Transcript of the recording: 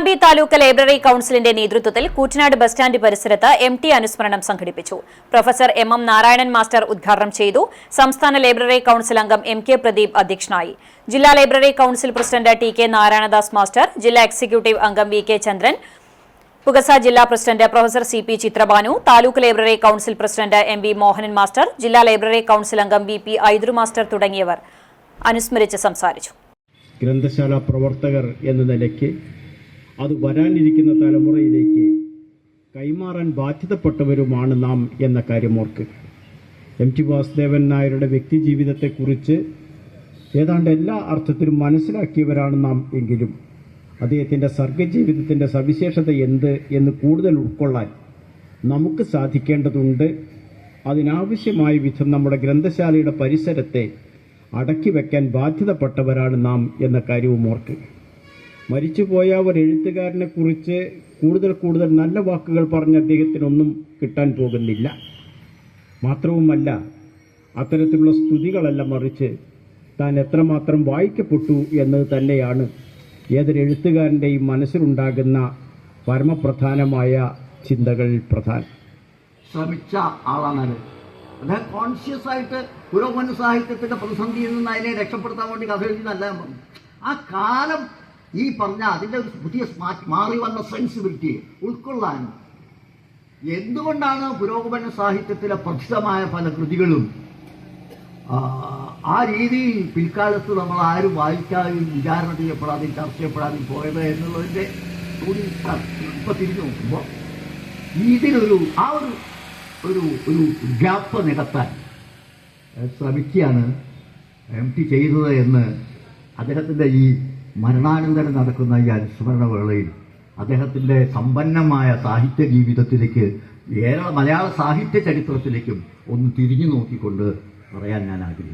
Pattambi taluk library കൌൺസിലിന്റെ നേതൃത്വത്തിൽ Koottanad bus stand പരിസരത്ത് എം ടി അനുസ്മരണം സംഘടിപ്പിച്ചു. Professor M M Narayanan master ഉദ്ഘാടനം ചെയ്തു. സംസ്ഥാന ലൈബ്രറി കൌൺസിൽ അംഗം എം കെ പ്രദീപ് അധ്യക്ഷനായി. ജില്ലാ library council president T K Narayanadas master ജില്ലാ എക്സിക്യൂട്ടീവ് അംഗം വി കെ ചന്ദ്രൻ പുകസ ജില്ലാ president professor C P Chitrabhanu taluk library council president M V Mohanan master ജില്ലാ ലൈബ്രറി കൌൺസിൽ അംഗം വി പി ഐദ്രു മാസ്റ്റർ തുടങ്ങിയവർ അനുസ്മരിച്ച് സംസാരിച്ചു. ഗ്രന്ഥശാല പ്രവർത്തകർ എന്ന നിലയ്ക്ക് അത് വരാനിരിക്കുന്ന തലമുറയിലേക്ക് കൈമാറാൻ ബാധ്യതപ്പെട്ടവരുമാണ് നാം എന്ന കാര്യം ഓർക്കുക. എം ടി വാസുദേവൻ നായരുടെ വ്യക്തിജീവിതത്തെക്കുറിച്ച് ഏതാണ്ട് എല്ലാ അർത്ഥത്തിലും മനസ്സിലാക്കിയവരാണ് നാം എങ്കിലും. അദ്ദേഹത്തിന്റെ സർഗജീവിതത്തിന്റെ സവിശേഷത എന്ത് എന്ന് കൂടുതൽ ഉൾക്കൊള്ളാൻ നമുക്ക് സാധിക്കേണ്ടതുണ്ട്. അതിനാവശ്യമായ വിധം നമ്മുടെ ഗ്രന്ഥശാലയുടെ പരിസരത്തെ അടക്കി വെക്കാൻ ബാധ്യതപ്പെട്ടവരാണ് നാം എന്ന കാര്യവും ഓർക്കുക. മരിച്ചുപോയ ഒരു എഴുത്തുകാരനെ കുറിച്ച് കൂടുതൽ കൂടുതൽ നല്ല വാക്കുകൾ പറഞ്ഞ് അദ്ദേഹത്തിനൊന്നും കിട്ടാൻ പോകുന്നില്ല. മാത്രവുമല്ല അത്തരത്തിലുള്ള സ്തുതികളല്ല മറിച്ച് താൻ എത്രമാത്രം വായിക്കപ്പെട്ടു എന്നത് തന്നെയാണ് ഏതൊരു എഴുത്തുകാരന്റെയും മനസ്സിലുണ്ടാകുന്ന പരമപ്രധാനമായ ചിന്തകളിൽ പ്രധാനം. ശ്രമിച്ച ആളാണത് അദ്ദേഹം കോൺഷ്യസ് ആയിട്ട് പുരോഗമന സാഹിത്യത്തിന്റെ പ്രതിസന്ധിയിൽ നിന്ന് അതിനെ രക്ഷപ്പെടുത്താൻ വേണ്ടി കഥ എഴുതി നല്ല ആ കാലം ഈ പറഞ്ഞ അതിന്റെ ഒരു പുതിയ മാറി വന്ന സെൻസിബിലിറ്റി ഉൾക്കൊള്ളാൻ എന്തുകൊണ്ടാണ് പുരോഗമന സാഹിത്യത്തിലെ പ്രസിദ്ധമായ പല കൃതികളും? ആ, രീതി രീതിയിൽ പിൽക്കാലത്ത് നമ്മൾ ആരും വായിക്കാതെയും വിചാരണ ചെയ്യപ്പെടാതെയും ചർച്ച ചെയ്യപ്പെടാതെയും പോയത് എന്നുള്ളതിന്റെ കൂടി ഇപ്പൊ തിരിഞ്ഞു നോക്കുമ്പോൾ ഇതിനൊരു ആ ഒരു ഒരു ഒരു ഗ്യാപ്പ് നികത്താൻ ശ്രമിക്കുകയാണ് എം ടി ചെയ്തത് എന്ന് അദ്ദേഹത്തിന്റെ ഈ മരണാനന്തരം നടക്കുന്ന ഈ അനുസ്മരണ വേളയിൽ അദ്ദേഹത്തിന്റെ സമ്പന്നമായ സാഹിത്യ ജീവിതത്തിലേക്ക് കേരള മലയാള സാഹിത്യ ചരിത്രത്തിലേക്കും ഒന്ന് തിരിഞ്ഞു നോക്കിക്കൊണ്ട് പറയാൻ ഞാൻ ആഗ്രഹിക്കുന്നു.